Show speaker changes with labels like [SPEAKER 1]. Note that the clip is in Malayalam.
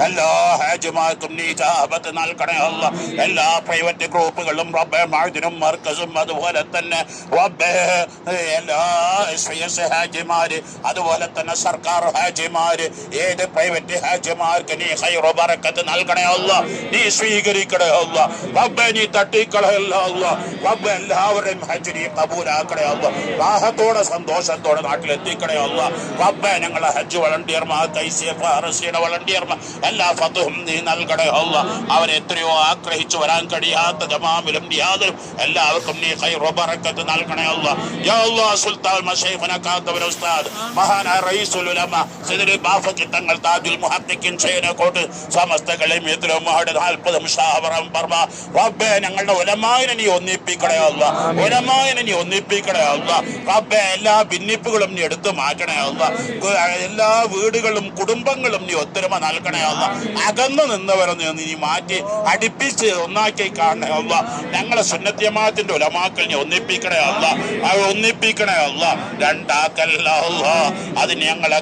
[SPEAKER 1] എല്ലാ ഹാജിമാർക്കും നീ ജാബത്ത് നൽകണേ അല്ല എല്ലാ പ്രൈവറ്റ് ഗ്രൂപ്പുകളും റബ്ബെ മാഴുതിനും മർക്കസും അതുപോലെ തന്നെ റബ്ബെ എല്ലാ എസ് ഹാജിമാര് അതുപോലെ തന്നെ സർക്കാർ ഹാജിമാര് ഏത് പ്രൈവറ്റ് ഹാജിമാർക്ക് നീ ഹൈറോ ബറക്കത്ത് നൽകണേ അല്ല നീ സ്വീകരിക്കണേ അല്ല നീ തട്ടിക്കളയല്ല അല്ല റബ്ബെ എല്ലാവരുടെയും ഹജ്ജ് നീ കബൂലാക്കണേ അല്ല റാഹത്തോടെ സന്തോഷത്തോടെ നാട്ടിലെത്തിക്കണേ അല്ല റബ്ബെ ഞങ്ങളെ ഹജ്ജ് വളണ്ടിയർമാർ തൈസിയുടെ വളണ്ടിയർമാർ എല്ലാ ഫതുഹും നീ നൽകണേ അല്ല അവരെത്രയോ ആഗ്രഹിച്ചു വരാൻ കഴിയാത്ത ജമാമിലും യാതൊരു എല്ലാവർക്കും നീ ഹൈറോ ബറക്കത്ത് നൽകണേ അല്ല സുൽത്താൻ മശൈഖന കാത്തവർ ഉസ്താദ്. മഹാനായ റഈസുൽ ഉലമ സയ്യിദ് ബാഫക്കി തങ്ങൾ താജുൽ മുഹദ്ദിഖിൻ ഷൈനക്കോട്ട് സമസ്ത കളമിയത്തിലും മഹയുടെ നാൽപ്പത് മുഷാവറം പർമ റബ്ബേ ഞങ്ങളുടെ ഉലമായിനെ നീ ഒന്നിപ്പിക്കണേ അല്ല ഉലമായിനെ നീ ഒന്നിപ്പിക്കണേ അല്ല റബ്ബേ എല്ലാ ഭിന്നിപ്പുകളും നീ എടുത്തു മാറ്റണേ അല്ല എല്ലാ വീടുകളും കുടുംബങ്ങളും നീ ഒത്തൊരുമ നൽകണേ അല്ല അകന്നു നിന്നവരെ നീ മാറ്റി അടുപ്പിച്ച് ഒന്നാക്കി കാണണേ അല്ല ഞങ്ങളെ സുന്നത്യമാത്തിന്റെ ഉലമാക്കൾ നീ ഒന്നിപ്പിക്കണേ അല്ല അത് ഒന്നിപ്പിക്കണേ അല്ല രണ്ടാക്കല്ല അതിന് ഞങ്ങളെ